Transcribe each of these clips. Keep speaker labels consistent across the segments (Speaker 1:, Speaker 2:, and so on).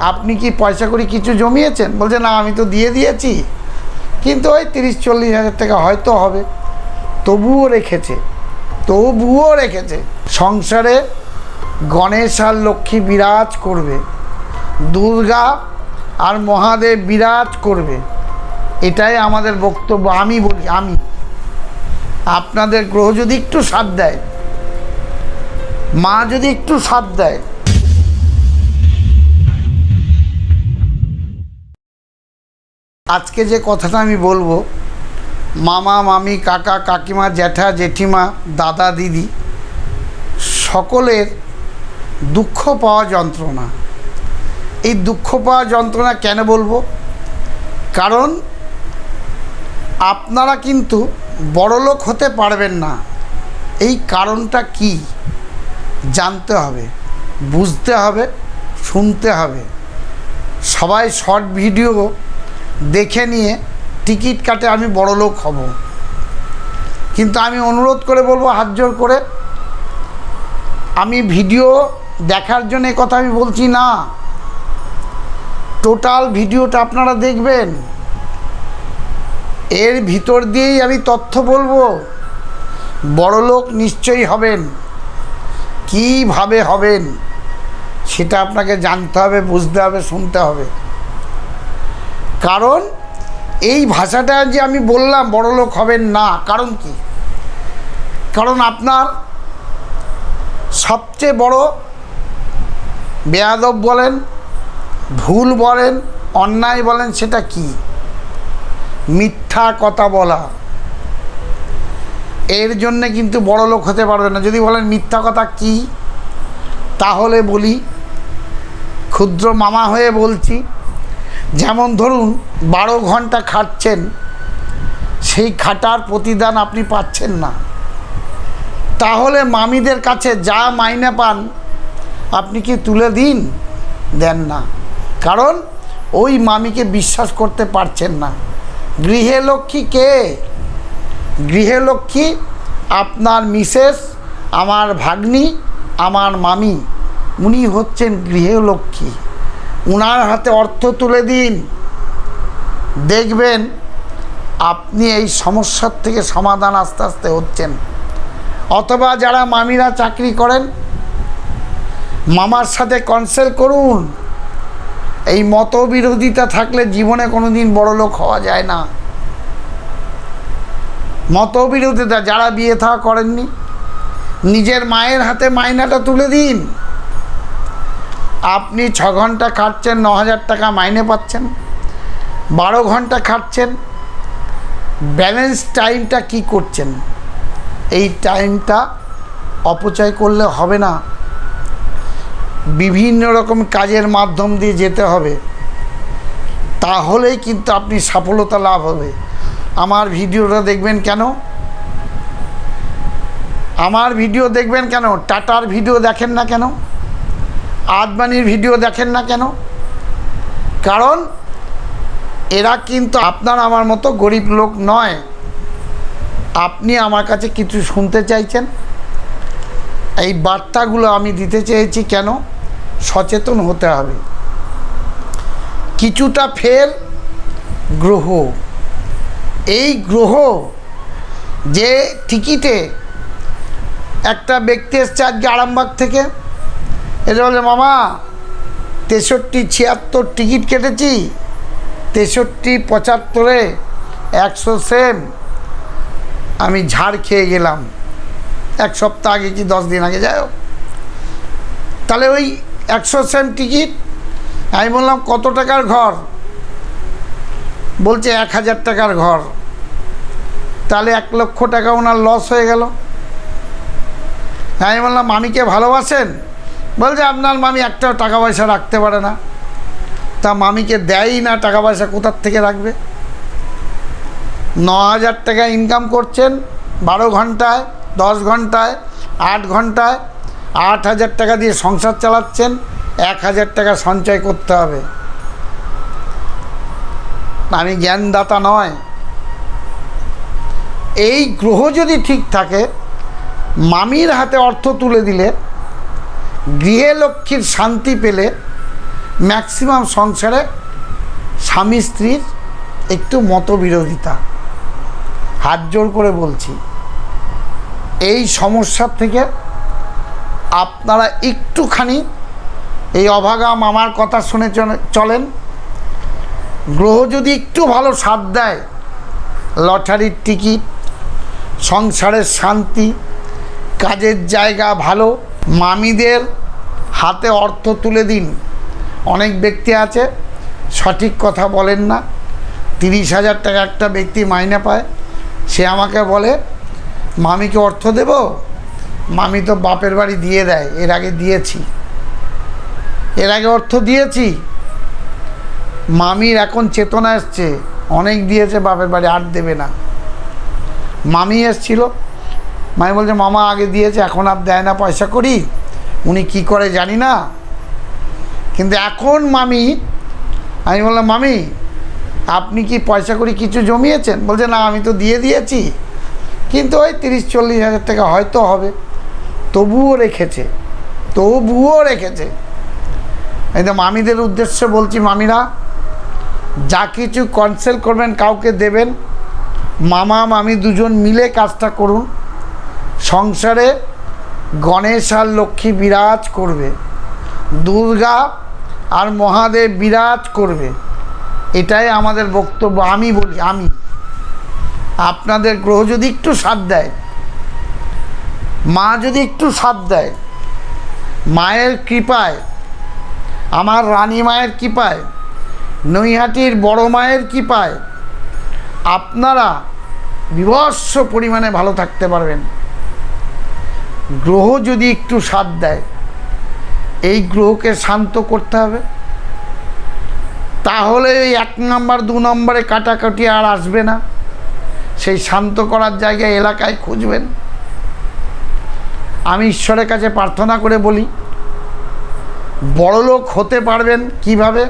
Speaker 1: আপনি কি পয়সা করি কিছু জমিয়েছেন? বলছে, না, আমি তো দিয়ে দিয়েছি। কিন্তু ওই তিরিশ, চল্লিশ হাজার টাকা হয়তো হবে। তবুও রেখেছে। তবুও রেখেছে। সংসারে গণেশ আর লক্ষ্মী বিরাজ করবে। দুর্গা আর মহাদেব বিরাজ করবে। এটাই আমাদের বক্তব্য। আমি বলি, আমি। আপনাদের গ্রহ যদি একটু সাথ দেয়, মা যদি একটু সাথ দেয় আজকে যে কথাটা আমি বলব, মামা, মামি, কাকা, কাকিমা, জ্যাঠা, জেঠিমা, দাদা, দিদি, সকলের দুঃখ পাওয়া যন্ত্রণা। এই দুঃখ পাওয়া যন্ত্রণা কেন বলব? কারণ আপনারা কিন্তু বড়লোক হতে পারবেন না। এই কারণটা কি? জানতে হবে, বুঝতে হবে, শুনতে হবে। সবাই শর্ট ভিডিও দেখে নিয়ে টিকিট কাটে আমি বড় লোক হব। কিন্তু আমি অনুরোধ করে বলব, হাত জোর করে, আমি ভিডিও দেখার জন্য কথা আমি বলছি না। টোটাল ভিডিওটা আপনারা দেখবেন। এর ভিতর দিয়েই আমি তথ্য বলব। বড় লোক নিশ্চয়ই হবেন। কীভাবে হবেন সেটা আপনাকে জানতে হবে, বুঝতে হবে, শুনতে হবে। কারণ এই ভাষাটা যে আমি বললাম, বড় লোক হবেন না। কারণ কি? কারণ আপনার সবচেয়ে বড় বেয়াদব বলেন, ভুল বলেন, অন্যায় বলেন, সেটা কি? মিথ্যা কথা বলা। এর জন্যে কিন্তু বড় লোক হতে পারবে না। যদি বলেন মিথ্যা কথা কি? তাহলে বলি, ক্ষুদ্র মামা হয়ে বলছি যেমন ধরুন বারো ঘণ্টা খাটছেন, সেই খাটার প্রতিদান আপনি পাচ্ছেন না। তাহলে মামিদের কাছে যা মাইনে পান, আপনি কি তুলে দিন? দেন না। কারণ ওই মামিকে বিশ্বাস করতে পারছেন না। গৃহে লক্ষ্মী কে? গৃহে লক্ষ্মী আপনার মিসেস, আমার ভাগ্নি, আমার মামি। উনি হচ্ছেন গৃহলক্ষ্মী উনার হাতে অর্থ তুলে দিন। দেখবেন আপনি এই সমস্যার থেকে সমাধান আস্তে আস্তে হচ্ছেন। অথবা যারা মামিরা চাকরি করেন, মামার সাথে কনসাল্ট করুন। এই মতবিরোধিতা থাকলে জীবনে কোনো দিন লোক হওয়া যায় না। মতবিরোধিতা, যারা বিয়ে থাকা করেননি, নিজের মায়ের হাতে মাইনাটা তুলে দিন। আপনি ছ ঘণ্টা খাটছেন, ন হাজার টাকা মাইনে পাচ্ছেন। বারো ঘণ্টা খাটছেন। ব্যালেন্স টাইমটা কি করছেন? এই টাইমটা অপচয় করলে হবে না। বিভিন্ন রকম কাজের মাধ্যম দিয়ে যেতে হবে। তাহলেই কিন্তু আপনি সফলতা লাভ হবে। আমার ভিডিওটা দেখবেন কেন? আমার ভিডিও দেখবেন কেন? টাটার ভিডিও দেখেন না কেন? আদবানির ভিডিও দেখেন না কেন? কারণ এরা কিন্তু আপনার আমার মতো গরিব লোক নয়। আপনি আমার কাছে কিছু শুনতে চাইছেন? এই বার্তাগুলো আমি দিতে চেয়েছি কেন? সচেতন হতে হবে। কিছুটা ফের গ্রহ। এই গ্রহ যে টিকিটে একটা ব্যক্তি এসছে আজকে আরামবাগ থেকে। এটা বলে মামা, তেষট্টি ছিয়াত্তর টিকিট কেটেছি, তেষট্টি পঁচাত্তরে একশো সেম। আমি ঝাড় খেয়ে গেলাম। এক সপ্তাহ আগে কি দশ দিন আগে, যাই হোক। তাহলে ওই একশো সেম টিকিট, আমি বললাম, কত টাকার ঘর? বলছে, এক হাজার টাকার ঘর। তাহলে এক লক্ষ টাকা ওনার লস হয়ে গেল। আমি বললাম, মামিকে ভালোবাসেন? বলছে, আপনার মামি একটাও টাকা পয়সা রাখতে পারে না। তা মামিকে দেয়ই না টাকা পয়সা, কোথার থেকে রাখবে? ন হাজার টাকা ইনকাম করছেন বারো ঘন্টায়, দশ ঘন্টায়, আট ঘন্টায়, আট হাজার টাকা দিয়ে সংসার চালাচ্ছেন, এক হাজার টাকা সঞ্চয় করতে হবে। আমি জ্ঞানদাতা নয়। এই গ্রহ যদি ঠিক থাকে, মামির হাতে অর্থ তুলে দিলে গৃহে লক্ষ্মীর শান্তি পেলে ম্যাক্সিমাম সংসারে স্বামী স্ত্রীর একটু মতবিরোধিতা। হাত জোর করে বলছি, এই সমস্যার থেকে আপনারা একটুখানি এই অভাগা মামার কথা শুনে চলে- চলেন। গ্রহ যদি একটু ভালো সাথ দেয়, লটারির টিকিট, সংসারের শান্তি, কাজের জায়গা ভালো মামিদের হাতে অর্থ তুলে দিন। অনেক ব্যক্তি আছে, সঠিক কথা বলেন না। তিরিশ হাজার টাকা একটা ব্যক্তি মাইনে পায়, সে আমাকে বলে, মামিকে অর্থ দেব? মামি তো বাপের বাড়ি দিয়ে দেয়, এর আগে দিয়েছি। এর আগে অর্থ দিয়েছি। মামির এখন চেতনা এসছে, অনেক দিয়েছে বাপের বাড়ি, আর দেবে না। মামি এসছিল মামি বলছে, মামা আগে দিয়েছে, এখন আর দেয় না পয়সা করি। উনি কি করে জানি না। কিন্তু এখন মামি, আমি বললাম, মামি, আপনি কি পয়সা করি কিছু জমিয়েছেন? বলছে, না, আমি তো দিয়ে দিয়েছি। কিন্তু ওই তিরিশ, চল্লিশ হাজার টাকা হয়তো হবে। তবুও রেখেছে। তবুও রেখেছে। তো মামিদের উদ্দেশ্যে বলছি, মামিরা, যা কিছু কনসেল করবেন, কাউকে দেবেন। মামা, মামি দুজন মিলে কাজটা করুন। সংসারে গণেশ আর লক্ষ্মী বিরাজ করবে, দুর্গা আর মহাদেব বিরাজ করবে। এটাই আমাদের বক্তব্য, আমি বলি, আমি। আপনাদের গ্রহ যদি একটু সাথ দেয়, মা যদি একটু সাথ দেয়, মায়ের কৃপায়, আমার রানী মায়ের কৃপায়, নৈহাটির বড় মায়ের কৃপায়, আপনারা বিভৎস পরিমাণে ভালো থাকতে পারবেন। গ্রহ যদি একটু সাথ দেয়, এই গ্রহকে শান্ত করতে হবে। তাহলে এই এক নম্বর, দু নম্বরে কাটাকাটি আর আসবে না। সেই শান্ত করার জায়গায় এলাকায় খুঁজবেন। আমি ঈশ্বরের কাছে প্রার্থনা করে বলি, বড়লোক হতে পারবেন কীভাবে?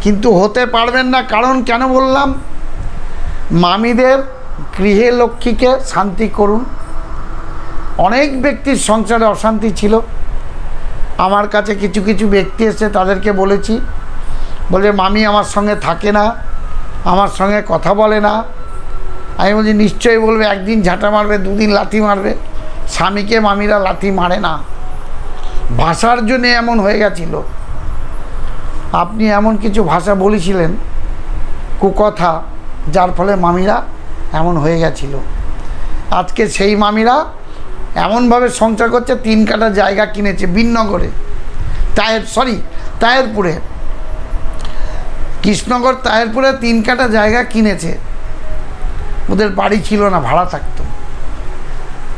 Speaker 1: কিন্তু হতে পারবেন না, কারণ কেন বললাম? মামিদের গৃহে লক্ষ্মীকে শান্তি করুন। অনেক ব্যক্তির সংসারে অশান্তি ছিল। আমার কাছে কিছু কিছু ব্যক্তি এসে তাদেরকে বলেছি বলে মামি আমার সঙ্গে থাকে না, আমার সঙ্গে কথা বলে না। আমি বলছি, নিশ্চয়ই বলবে, একদিন ঝাঁটা মারবে, দুদিন লাথি মারবে। স্বামীকে মামিরা লাথি মারে না। ভাষার জন্যে এমন হয়ে গেছিল। আপনি এমন কিছু ভাষা বলেছিলেন, কুকথা, যার ফলে মামিরা এমন হয়ে গেছিল। আজকে সেই মামিরা এমনভাবে সংসার করছে, তিন কাটা জায়গা কিনেছে বিনগরে। তায়ের সরি তায়েরপুরে কৃষ্ণগর তায়েরপুরে তিন কাটা জায়গা কিনেছে। ওদের বাড়ি ছিল না, ভাড়া থাকতো।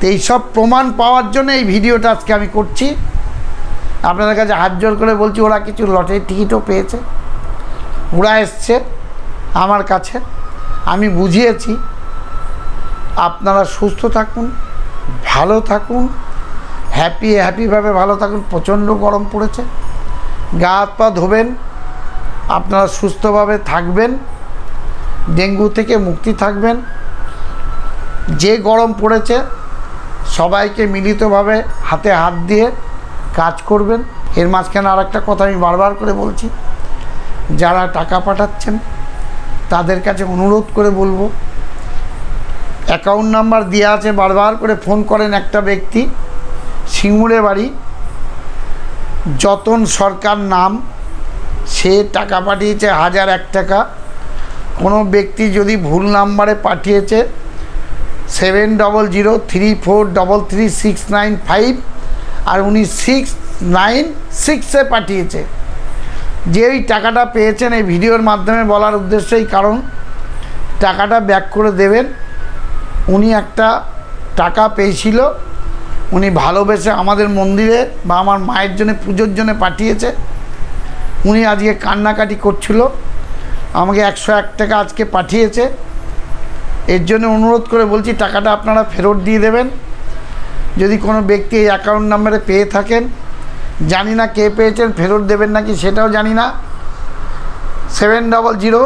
Speaker 1: তো এইসব প্রমাণ পাওয়ার জন্য এই ভিডিওটা আজকে আমি করছি। আপনাদের কাছে হাত জোর করে বলছি, ওরা কিছু লটারির টিকিটও পেয়েছে। ওরা এসছে আমার কাছে। আমি বুঝিয়েছি। আপনারা সুস্থ থাকুন। ভালো থাকুন হ্যাপি হ্যাপিভাবে ভালো থাকুন, প্রচণ্ড গরম পড়েছে। গা হাত পা ধোবেন, আপনারা সুস্থভাবে থাকবেন, ডেঙ্গু থেকে মুক্তি থাকবেন। যে গরম পড়েছে, সবাইকে মিলিতভাবে হাতে হাত দিয়ে কাজ করবেন। এর মাঝখানে আর একটা কথা আমি বারবার করে বলছি, যারা টাকা পাঠাচ্ছেন, তাদের কাছে অনুরোধ করে বলব অ্যাকাউন্ট নাম্বার দেওয়া আছে, বারবার করে ফোন করেন একটা ব্যক্তি, সিঙ্গুরে বাড়ি। যতন সরকার নাম, সে টাকা পাঠিয়েছে হাজার এক টাকা। কোনো ব্যক্তি যদি ভুল নাম্বারে পাঠিয়েছে, seven double zero three four double three six nine five আর উনি সিক্স নাইন সিক্সে পাঠিয়েছে। যে ওই টাকাটা পেয়েছেন এই ভিডিওর মাধ্যমে বলার উদ্দেশ্যই কারণ, টাকাটা ব্যাক করে দেবেন। উনি একটা টাকা পেয়েছিল, উনি ভালোবেসে আমাদের মন্দিরে বা আমার মায়ের জন্য পুজোর জন্য পাঠিয়েছে। উনি আজকে কান্নাকাটি করছিল, আমাকে একশো এক টাকা আজকে পাঠিয়েছে। এর জন্য অনুরোধ করে বলছি, টাকাটা আপনারা ফেরত দিয়ে দেবেন। যদি কোনো ব্যক্তি এই অ্যাকাউন্ট নাম্বারে পেয়ে থাকেন, জানি না কে পেয়েছেন, ফেরত দেবেন নাকি সেটাও জানি না। Seven double zero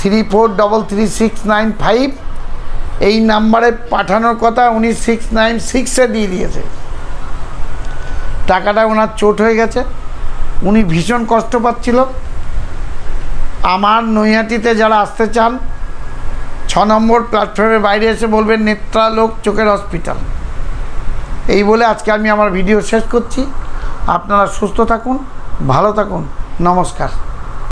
Speaker 1: three four double three six nine five এই নাম্বারে পাঠানোর কথা উনি সিক্স নাইন সিক্সে দিয়ে দিয়েছে। টাকাটা ওনার চোট হয়ে গেছে। উনি ভীষণ কষ্ট পাচ্ছিল। আমার নৈহাটিতে যারা আসতে চান, ছ নম্বর প্ল্যাটফর্মের বাইরে এসে বলবেন, নেত্রালোক চোখের হসপিটাল এই বলে আজকে আমি আমার ভিডিও শেষ করছি। আপনারা সুস্থ থাকুন, ভালো থাকুন। নমস্কার।